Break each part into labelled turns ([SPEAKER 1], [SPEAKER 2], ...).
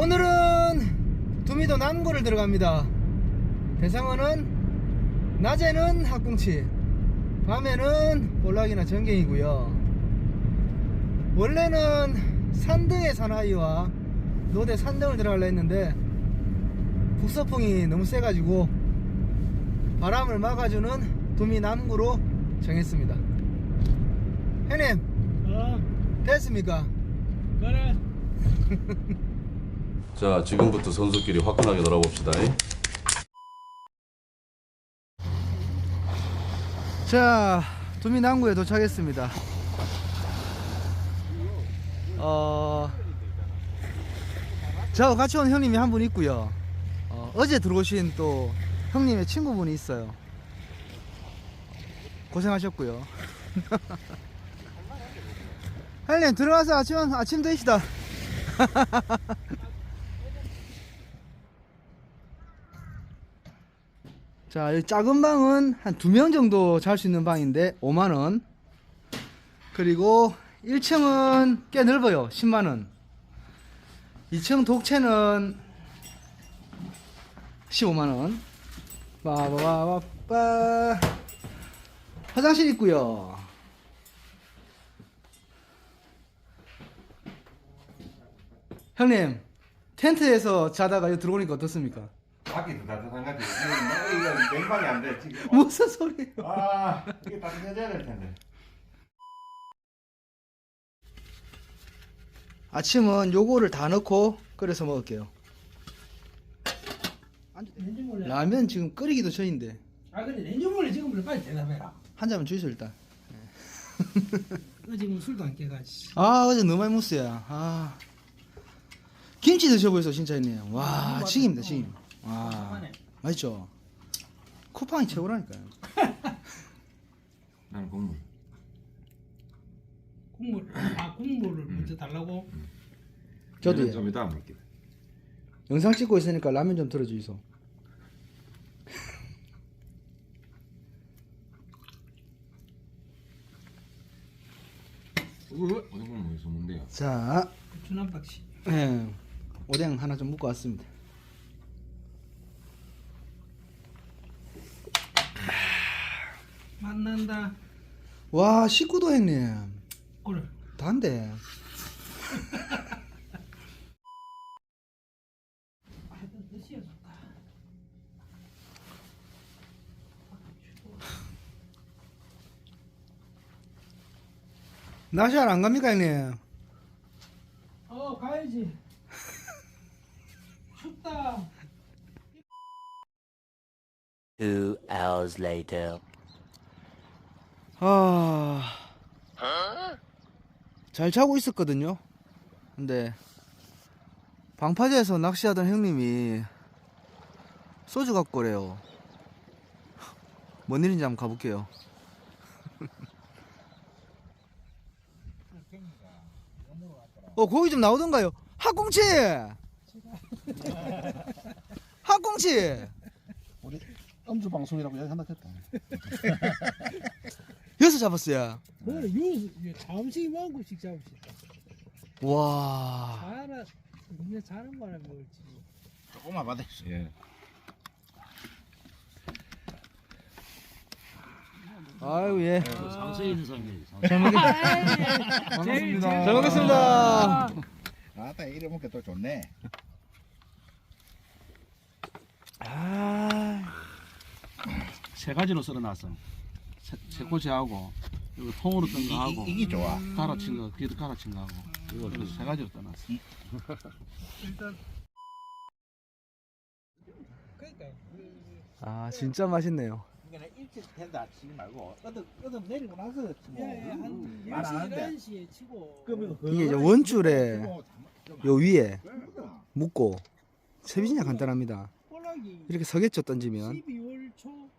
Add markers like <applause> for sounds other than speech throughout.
[SPEAKER 1] 오늘은 두미도 남구를 들어갑니다. 대상어는 낮에는 학궁치, 밤에는 볼락이나 전갱이고요. 원래는 산등의 사나이와 노대 산등을 들어가려 했는데 북서풍이 너무 세가지고 바람을 막아주는 두미 남구로 정했습니다. 형님
[SPEAKER 2] 어,
[SPEAKER 1] 됐습니까?
[SPEAKER 2] 그래. <laughs>
[SPEAKER 3] 자, 지금부터 선수끼리 화끈하게 놀아봅시다.
[SPEAKER 1] 자, 두미 남구에 도착했습니다. 어, 저하고 같이 온 형님이 한 분 있고요. 어, 어제 들어오신 또 형님의 친구분이 있어요. 고생하셨고요. <laughs> 형님 들어가서 아침 아침 드시다. <laughs> 자, 이 작은 방은 한 두 명 정도 잘 수 있는 방인데 5만 원. 그리고 1층은 꽤 넓어요. 10만 원. 2층 독채는 15만 원. 빠바바바 화장실 있고요. 형님, 텐트에서 자다가 여기 들어오니까 어떻습니까?
[SPEAKER 4] 밖이 더 따뜻한 것 같아. 지금 이거 냉방이 안 돼. 지금.
[SPEAKER 1] 무슨 소리예요?
[SPEAKER 4] 아, 이게 따뜻해져야 될 텐데.
[SPEAKER 1] 아침은 요거를 다 넣고 끓여서 먹을게요.
[SPEAKER 2] 렌즈 몰래.
[SPEAKER 1] 라면 지금 끓이기도 전인데
[SPEAKER 2] 아 근데 렌즈 몰래 지금 물 빨리 대답해라.
[SPEAKER 1] 한 잔만 주이소 일단. <laughs>
[SPEAKER 2] 너 지금 술도 안 깨가지.
[SPEAKER 1] 아 어제 너무 많이 먹었어요. 아 김치 드셔보세요 진짜 있네요. 와 칭입니다 칭. 와
[SPEAKER 2] 잠깐만.
[SPEAKER 1] 맛있죠. 쿠팡이 최고라니까요.
[SPEAKER 4] 나는 국물.
[SPEAKER 2] 국물. 아 국물을 먼저 달라고.
[SPEAKER 1] 저도요.
[SPEAKER 4] 좀 이따 먹게.
[SPEAKER 1] 영상 찍고 있으니까 라면 좀 들어주이소.
[SPEAKER 4] 어느 국물 어디서 먹는데요?
[SPEAKER 1] 자,
[SPEAKER 2] 준한 박씨.
[SPEAKER 1] 예, 오뎅 하나 좀 묶어 왔습니다.
[SPEAKER 2] 만난다.
[SPEAKER 1] 와 19도 형님.
[SPEAKER 2] 그래.
[SPEAKER 1] 단데. 날씨 잘안 갑니까 형님?
[SPEAKER 2] 어 가야지. <laughs> 춥다.
[SPEAKER 5] Two hours later.
[SPEAKER 1] 아. 잘 자고 있었거든요. 근데 방파제에서 낚시하던 형님이 소주 갖고 오래요. 뭔 일인지 한번 가볼게요. 어, 고기 좀 나오던가요? 학꽁치! 학꽁치!
[SPEAKER 4] 음주 방송이라고 이야기한다 했다. <laughs>
[SPEAKER 1] 여기서 잡았어요.
[SPEAKER 2] 뭐 유, 잠시 것씩 잡읍시다.
[SPEAKER 1] 와.
[SPEAKER 2] 잘하, 니네 잘한 거라 먹을지.
[SPEAKER 4] 조금만 받아. 예.
[SPEAKER 1] 아유, 예.
[SPEAKER 5] 상세 인상이.
[SPEAKER 1] 잘 먹겠, <laughs>
[SPEAKER 2] 반갑습니다.
[SPEAKER 1] 잘 먹겠습니다.
[SPEAKER 4] 아따 이래 먹게 또 좋네.
[SPEAKER 1] 아.
[SPEAKER 6] 세 가지로 썰어놨어. 새- 새꼬시하고 그리고 통으로 뜬 거 하고
[SPEAKER 4] 이, 게 좋아.
[SPEAKER 6] 갈아친 거, 귀도 갈아친 거 하고 이거 그래서 세 가지로 떠났어.
[SPEAKER 2] 일단. 그러니까.
[SPEAKER 1] 아, 진짜 맛있네요.
[SPEAKER 4] 그러니까 일찍 된다 치지 말고 어둠 어둠 내리고 나서 치고.
[SPEAKER 2] 예,
[SPEAKER 4] 한말안
[SPEAKER 2] 10시,
[SPEAKER 4] 하는데.
[SPEAKER 2] 11시에 치고.
[SPEAKER 4] 그러면
[SPEAKER 1] 이게 이제 원줄에 요 위에 묶고 진짜 간단합니다. 이렇게 서겠죠 던지면
[SPEAKER 2] 12월 초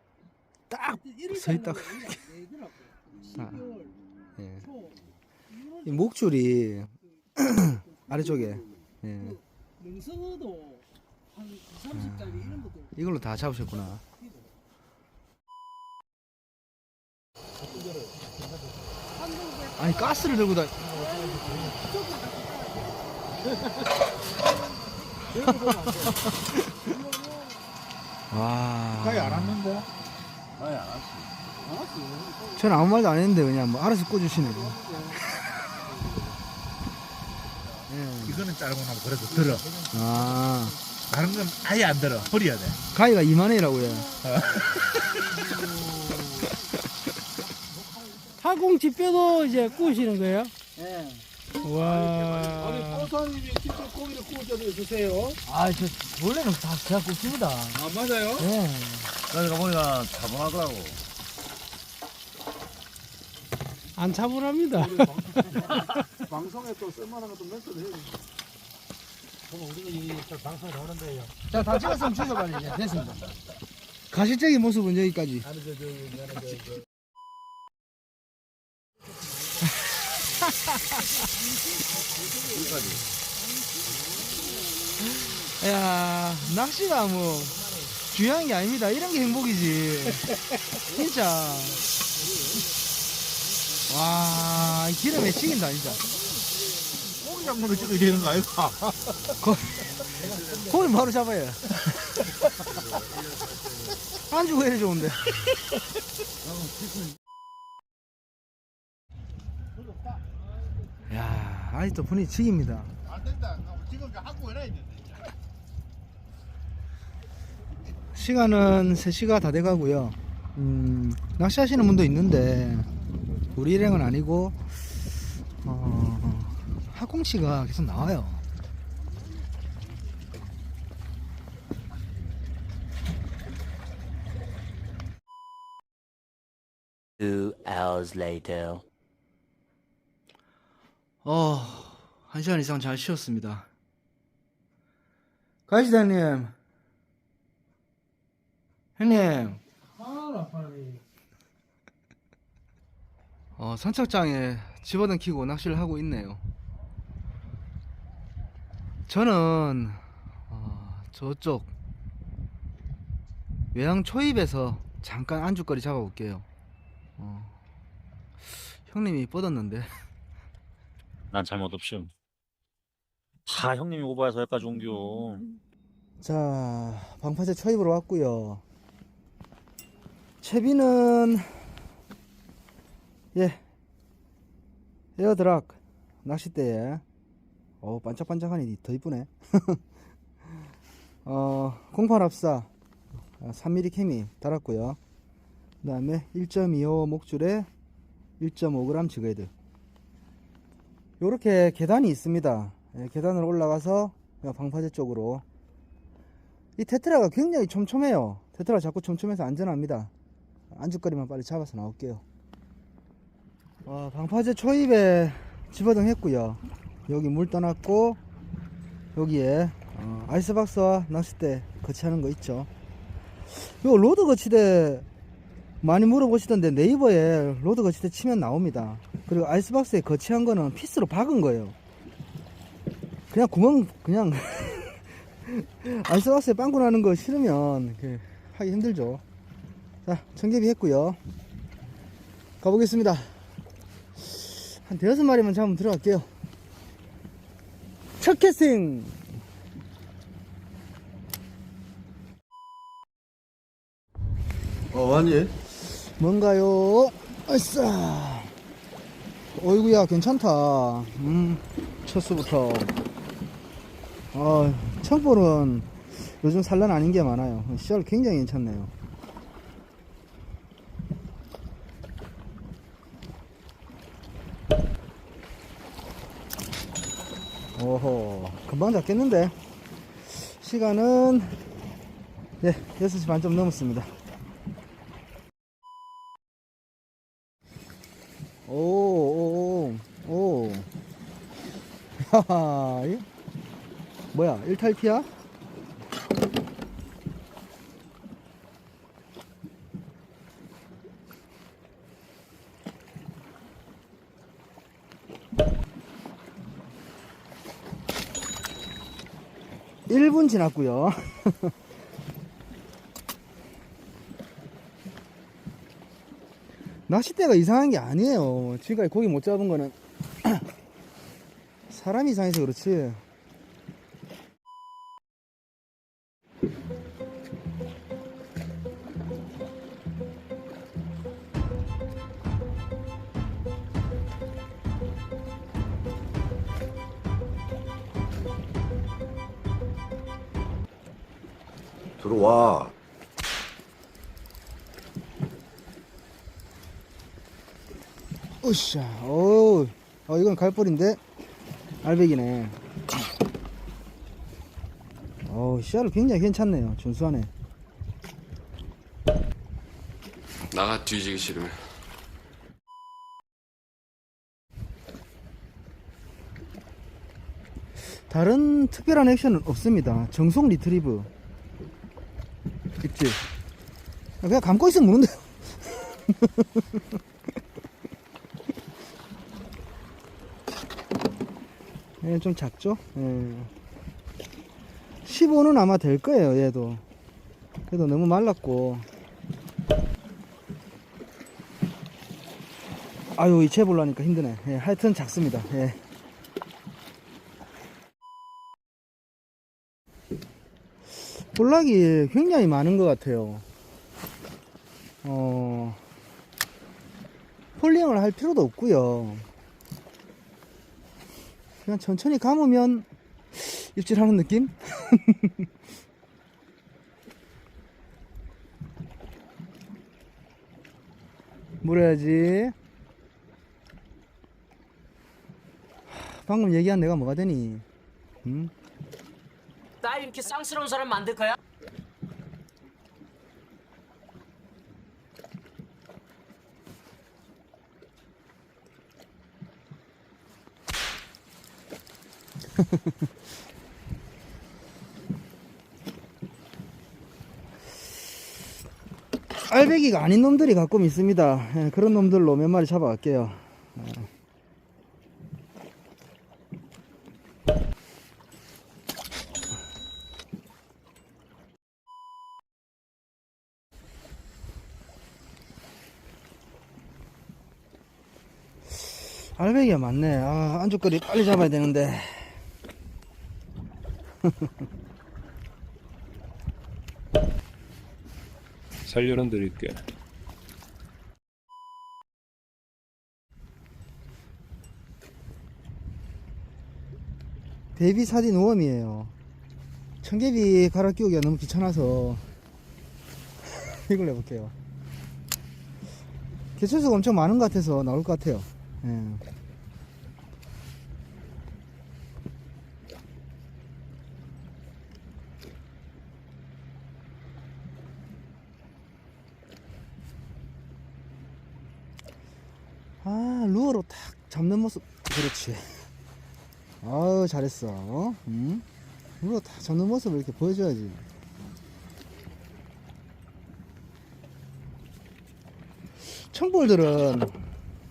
[SPEAKER 1] 딱 서 있다가
[SPEAKER 2] 때는 내더라고. 12월
[SPEAKER 1] 예. 초이 목줄이 <clears throat> 아래쪽에 예.
[SPEAKER 2] 능성어도 한 2, 30짜리 이런 것도
[SPEAKER 1] 이걸로 다 잡으셨구나. 아니 가스를 들고 다. <laughs> 와.
[SPEAKER 4] 가위 안 왔는데?
[SPEAKER 6] 아예 안 왔어.
[SPEAKER 1] 저는 아무 말도 안 했는데 그냥 뭐 알아서 꽂으시네. <laughs> 예.
[SPEAKER 4] 이거는 짧은 하면 그래도 들어.
[SPEAKER 1] 아
[SPEAKER 4] 다른 건 아예 안 들어. 버려야 돼.
[SPEAKER 1] 가위가 2만 원이라고요.
[SPEAKER 2] 하공치 뼈도 이제 구우시는 거예요?
[SPEAKER 6] 예.
[SPEAKER 2] 와.
[SPEAKER 6] 아니 포사님이 직접 고기를 구워줘서 주세요.
[SPEAKER 1] 아 저 원래는 다 제가 꽂습니다.
[SPEAKER 6] 아 맞아요?
[SPEAKER 1] 예.
[SPEAKER 3] 그러니까 보니까 차분하더라고.
[SPEAKER 2] 안 차분합니다.
[SPEAKER 6] 방송에 또 쓸만한 것도 멘트도 해야지.
[SPEAKER 1] 자, 다 찍었으면 주소 빨리 이제 됐습니다. 가시적인 모습은 여기까지. 야, 낚시가 뭐 중요한 게 아닙니다. 이런 게 행복이지. 진짜. 와, 이 기름에 치긴다, 진짜.
[SPEAKER 4] 고기 잡는 거 찍어야 되는 거 아이가?
[SPEAKER 1] 고기 바로 잡아요. 안주가 이래 좋은데. 아직도 분위기 지깁니다.
[SPEAKER 4] 안 된다. 지금 하고 해놔야 돼.
[SPEAKER 1] 시간은 3시가 다 돼가고요. 음, 낚시하시는 분도 있는데, 우리 일행은 아니고, 어, 학공씨가 계속 나와요.
[SPEAKER 5] Two hours later.
[SPEAKER 1] 어, 한 시간 이상 잘 쉬었습니다. 가시장님. 형님,
[SPEAKER 2] 아, 빨리.
[SPEAKER 1] 어, 선착장에 집어등 키고 낚시를 하고 있네요. 저는, 어, 저쪽, 외양 초입에서 잠깐 안주거리 잡아볼게요. 어, 형님이 뻗었는데. <laughs>
[SPEAKER 7] 난 잘못 없음. 다 형님이 오버해서 여기까지 옮겨.
[SPEAKER 1] 자, 방파제 초입으로 왔고요. 채비는 예 에어드락 낚싯대에 어 반짝반짝하니 더 이쁘네. <laughs> 어 공판 합사 3mm 캠이 달았고요. 그 다음에 1.25 목줄에 1.5g 지그헤드. 요렇게 계단이 있습니다. 예, 계단을 올라가서 방파제 쪽으로 이 테트라가 굉장히 촘촘해요. 테트라 자꾸 촘촘해서 안전합니다. 안주거리만 빨리 잡아서 나올게요. 와, 방파제 초입에 집어등 했고요. 여기 물 떠났고 여기에 어, 아이스박스와 낚싯대 거치하는 거 있죠. 요 로드 거치대 많이 물어보시던데 네이버에 로드 거치대 치면 나옵니다. 그리고 아이스박스에 거치한 거는 피스로 박은 거예요. 그냥 구멍 그냥 <laughs> 아이스박스에 빵꾸 나는 거 싫으면 이렇게 하기 힘들죠. 자, 청개비 했고요. 가보겠습니다. 한 대여섯 마리만 잡으면 들어갈게요. 첫 캐스팅!
[SPEAKER 3] 어, 완이?
[SPEAKER 1] 뭔가요? 아싸! 어이구야, 괜찮다. 음, 첫 수부터. 아, 청볼은 요즘 산란 아닌 게 많아요. 시절 굉장히 괜찮네요. 오호, 금방 잡겠는데? 시간은, 네, 6시 반 좀 넘었습니다. 오, 오, 오, 오. 하하, 이 뭐야, 1탈피야? 일분 지났고요 <laughs> 낚싯대가 이상한 게 아니에요. 지금까지 고기 못 잡은 거는 <clears throat> 사람이 이상해서 그렇지. 으쌰, 오, 어, 이건 갈벌인데 알배기네. 어, 씨알은 굉장히 괜찮네요. 준수하네.
[SPEAKER 8] 나가 뒤지기 싫으면
[SPEAKER 1] 다른 특별한 액션은 없습니다. 정속 리트리브. 입질. 그냥 감고 있으면 무는데. <laughs> 예, 좀 작죠? 예. 15는 아마 될 거예요, 얘도. 그래도 너무 말랐고. 아유, 이체 보려니까 힘드네. 예, 하여튼 작습니다. 예. 볼락이 굉장히 많은 것 같아요. 어, 폴링을 할 필요도 없고요. 그냥 천천히 감으면 입질하는 느낌? <laughs> 물어야지. 하, 방금 얘기한 내가 뭐가 되니? 응?
[SPEAKER 5] 나 이렇게 쌍스러운 사람 만들 거야? <laughs>
[SPEAKER 1] 알배기가 아닌 놈들이 가끔 있습니다. 예, 그런 놈들로 몇 마리 잡아갈게요. 예. 알배기가 많네. 아, 안주거리 빨리 잡아야 되는데. <laughs>
[SPEAKER 9] 살려는 드릴게.
[SPEAKER 1] 베이비 사딘 오염이에요. 청개비 갈아 끼우기가 너무 귀찮아서 <laughs> 이걸 해볼게요. 개체수가 엄청 많은 것 같아서 나올 것 같아요. 예. 아, 루어로 탁 잡는 모습. 그렇지. 아유 잘했어 어? 응? 이거 다 잡는 모습을 이렇게 보여줘야지 청볼들은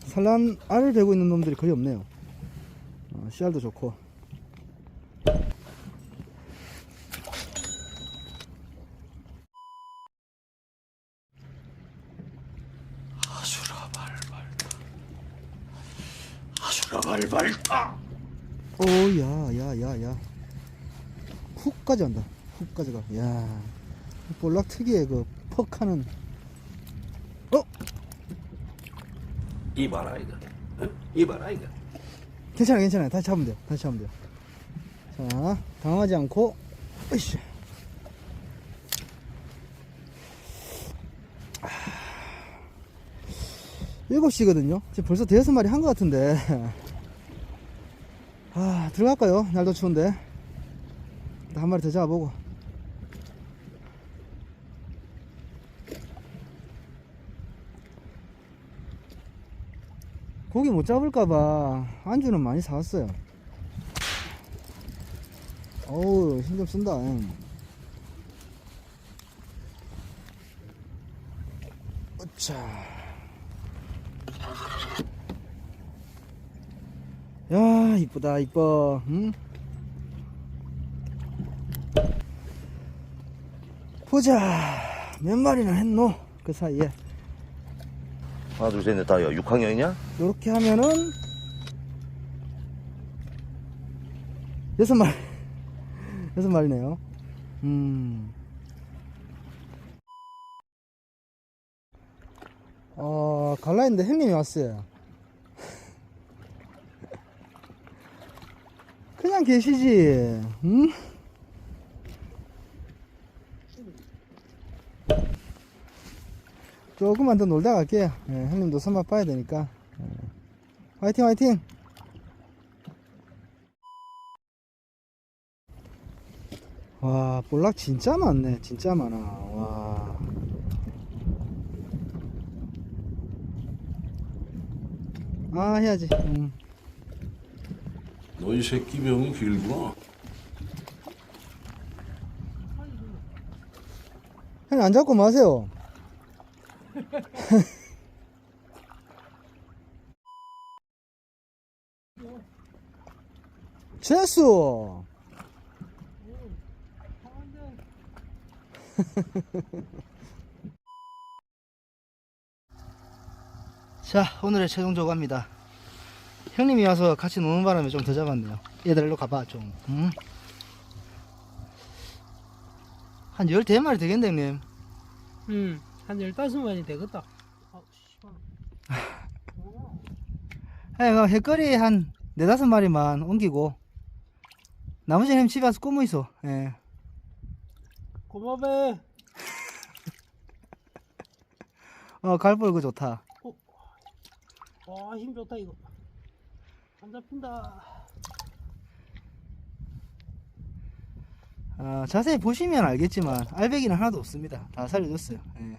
[SPEAKER 1] 산란 알을 베고 있는 놈들이 거의 없네요 어, 씨알도 좋고
[SPEAKER 3] 아수라 발발다.
[SPEAKER 1] 오야 야 야야 훅까지 한다 훅까지 가 야 볼락 특유의 그 퍽하는 어?
[SPEAKER 3] 이봐라 이거. 어? 이봐라 이거.
[SPEAKER 1] 괜찮아 괜찮아 다시 잡으면 돼요 다시 잡으면 돼요 자 당하지 않고 으쌰 7시거든요. 지금 벌써 대여섯 마리 한 것 같은데. <laughs> 아 들어갈까요? 날도 추운데. 한 마리 더 잡아보고. 고기 못 잡을까봐 안주는 많이 사왔어요. 어우 힘 좀 쓴다. 어차. 야, 이쁘다, 이뻐. 응? 보자. 몇 마리나 했노? 그 사이에.
[SPEAKER 3] 하나 둘 셋 넷 다여 6학년이냐?
[SPEAKER 1] 요렇게 하면은 여섯 마리 <laughs> 여섯 마리네요 음. 어 갈라 했는데 햇님이 왔어요 그냥 계시지. 응? 조금만 더 놀다 갈게요. 예, 형님도 손맛 봐야 되니까. 예. 화이팅, 화이팅! 와, 볼락 진짜 많네. 진짜 많아. 와. 아, 해야지. 응.
[SPEAKER 9] 너 이 새끼 병이 길구나.
[SPEAKER 1] 형님 안 잡고 마세요. <laughs> 재수. <laughs> 자, 오늘의 최종 조과입니다. 형님이 와서 같이 노는 바람에 좀 더 잡았네요. 얘들 일로 가봐, 좀. 음? 한 14마리 되겠네, 형님.
[SPEAKER 2] 음, 한 15마리 되겠다. 아, 씨발. <laughs>
[SPEAKER 1] 예, 그 해거리 한 네다섯 마리만 옮기고 나머지는 집에 와서 꾸무 있어. 예.
[SPEAKER 2] 고마워. <laughs>
[SPEAKER 1] 어, 갈볼 그 좋다.
[SPEAKER 2] 와, 힘 좋다, 이거. 안 잡힌다.
[SPEAKER 1] 아, 자세히 보시면 알겠지만 알배기는 하나도 없습니다. 다 살려줬어요. 예.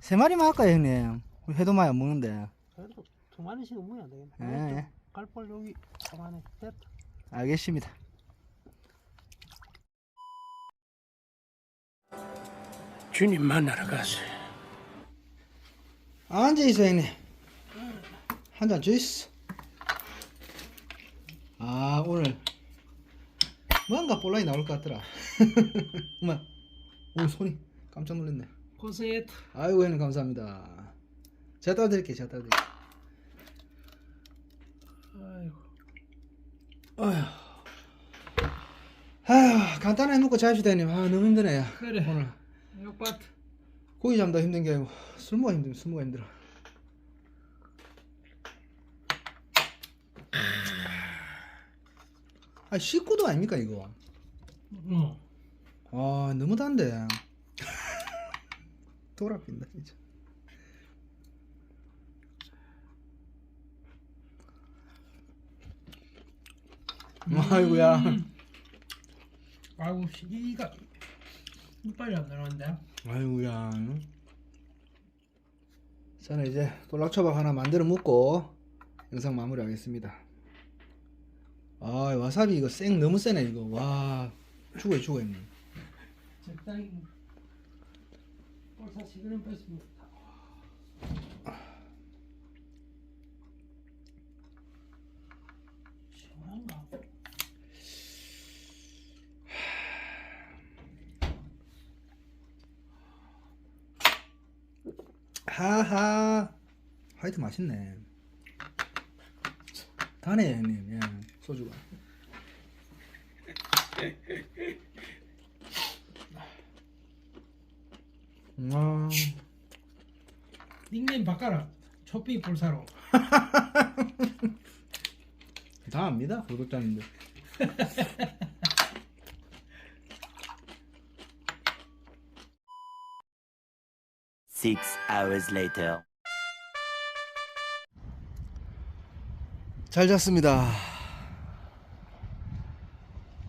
[SPEAKER 1] 세 마리만 할까요, 형님? 우리 회도 많이 안 먹는데.
[SPEAKER 2] 그래도 두 마리씩 안 되겠네.
[SPEAKER 1] 예, 예.
[SPEAKER 2] 갈볼 여기 가만히 됐다.
[SPEAKER 1] 알겠습니다.
[SPEAKER 4] 주님 만나러 가세.
[SPEAKER 1] 앉아있어, 형님. 한 잔 주있어. 아, 오늘 뭔가 볼라이 나올 것 같더라. <laughs> 엄마, 오, 손이 깜짝 놀랐네.
[SPEAKER 2] 고생했다.
[SPEAKER 1] 아이고 형님 감사합니다. 제가 따라 드릴게요. 제가 따라 드릴게요.
[SPEAKER 2] 아이고.
[SPEAKER 1] 어휴. 아휴 간단하게 먹고 자십시다 형님. 아 너무 힘드네 요.
[SPEAKER 2] 그래.
[SPEAKER 1] 오늘
[SPEAKER 2] 욕받.
[SPEAKER 1] 고기 잡다 힘든 게 아니고 술 먹어 힘들 술 먹어 힘들어. 아 식구도 아닙니까 이거?
[SPEAKER 2] 응.
[SPEAKER 1] 아 너무 단데. <laughs> 돌아핀다 진짜. 아이고야.
[SPEAKER 2] 아이고, 이가 이빨이 안 나는데.
[SPEAKER 1] 아이고야. 저는 이제 볼락초밥 하나 만들어 먹고 영상 마무리하겠습니다. 아 와사비 이거 쌩 너무 세네 이거 와 죽어요 죽어요.
[SPEAKER 2] 적당히. 벌써 시그널 뺐습니다. 시원한가?
[SPEAKER 1] 하하 화이트 맛있네. 다네 형님 예 소주가. 아
[SPEAKER 2] 닉네임 바꿔라. 초피 볼사로. <laughs>
[SPEAKER 1] 다 압니다 구독자님들. <laughs>
[SPEAKER 5] Six hours later.
[SPEAKER 1] 잘 잤습니다.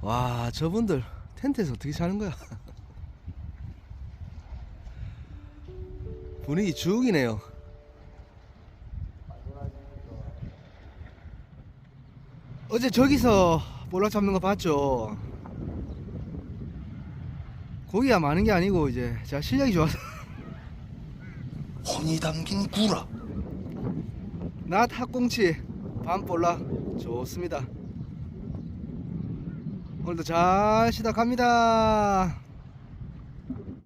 [SPEAKER 1] 와, 저분들 텐트에서 어떻게 자는 거야? <laughs> 분위기 죽이네요. 어제 저기서 볼락 잡는 거 봤죠? 고기가 많은 게 아니고 이제 제가 실력이 좋아서 <laughs> 혼이 담긴 구라. 낫 학꽁치 밤볼락 좋습니다. 오늘도 잘 시작합니다